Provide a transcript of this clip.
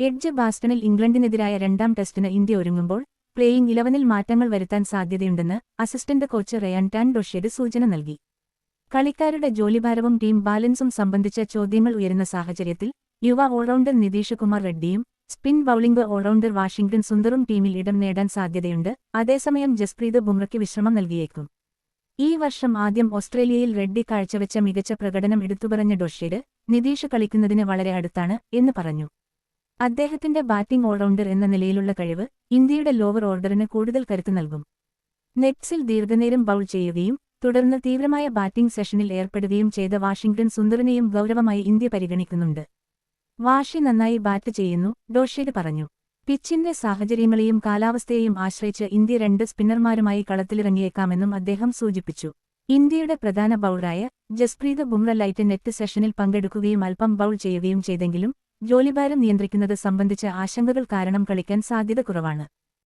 Edge ബാസ്റ്റണിൽ ഇംഗ്ലണ്ടിനെതിരായ രണ്ടാം ടെസ്റ്റിന് ഇന്ത്യ ഒരുങ്ങുമ്പോൾ പ്ലേയിംഗ് ഇലവനിൽ മാറ്റങ്ങൾ വരുത്താൻ സാധ്യതയുണ്ടെന്ന് assistant coach Ryan ten Doeschate സൂചന നൽകി. കളിക്കാരുടെ ജോലിഭാരവും ടീം ബാലൻസും സംബന്ധിച്ച ചോദ്യങ്ങൾ ഉയരുന്ന സാഹചര്യത്തിൽ യുവ ഓൾറൗണ്ടർ നിതീഷ് കുമാർ റെഡ്ഡിയും സ്പിൻ ബൌളിംഗ് ഓൾറൗണ്ടർ വാഷിംഗ്ടൺ സുന്ദറും ടീമിൽ ഇടം നേടാൻ സാധ്യതയുണ്ട്. അതേസമയം ജസ്പ്രീത് ബുംറയ്ക്ക് വിശ്രമം നൽകിയേക്കും. ഈ വർഷം ആദ്യം ഓസ്ട്രേലിയയിൽ റെഡ്ഡി കാഴ്ചവെച്ച മികച്ച പ്രകടനം എടുത്തുപറഞ്ഞ ഡൊഷേഡ് നിതീഷ് കളിക്കുന്നതിന് വളരെ അടുത്താണ് എന്ന് പറഞ്ഞു. അദ്ദേഹത്തിന്റെ ബാറ്റിംഗ് ഓൾറൗണ്ടർ എന്ന നിലയിലുള്ള കഴിവ് ഇന്ത്യയുടെ ലോവർ ഓർഡറിന് കൂടുതൽ കരുത്തു നൽകും. നെറ്റ്സിൽ ദീർഘനേരം ബൗൾ ചെയ്യുകയും തുടർന്ന് തീവ്രമായ ബാറ്റിംഗ് സെഷനിൽ ഏർപ്പെടുകയും ചെയ്ത വാഷിംഗ്ടൺ സുന്ദറിനെയും ഗൗരവമായി ഇന്ത്യ പരിഗണിക്കുന്നുണ്ട്. വാഷി നന്നായി ബാറ്റ് ചെയ്യുന്നു ഡോഷേഡ് പറഞ്ഞു. പിച്ചിന്റെ സാഹചര്യങ്ങളെയും കാലാവസ്ഥയെയും ആശ്രയിച്ച് ഇന്ത്യ രണ്ട് സ്പിന്നർമാരുമായി കളത്തിലിറങ്ങിയേക്കാമെന്നും അദ്ദേഹം സൂചിപ്പിച്ചു. ഇന്ത്യയുടെ പ്രധാന ബൗളറായ ജസ്പ്രീത് ബുംറ ലൈറ്റ് നെറ്റ് സെഷനിൽ പങ്കെടുക്കുകയും അല്പം ബൗൾ ചെയ്യുകയും ചെയ്തെങ്കിലും ജോലിഭാരം നിയന്ത്രിക്കുന്നത് സംബന്ധിച്ച ആശങ്കകൾ കാരണം കളിക്കാൻ സാധ്യത കുറവാണ്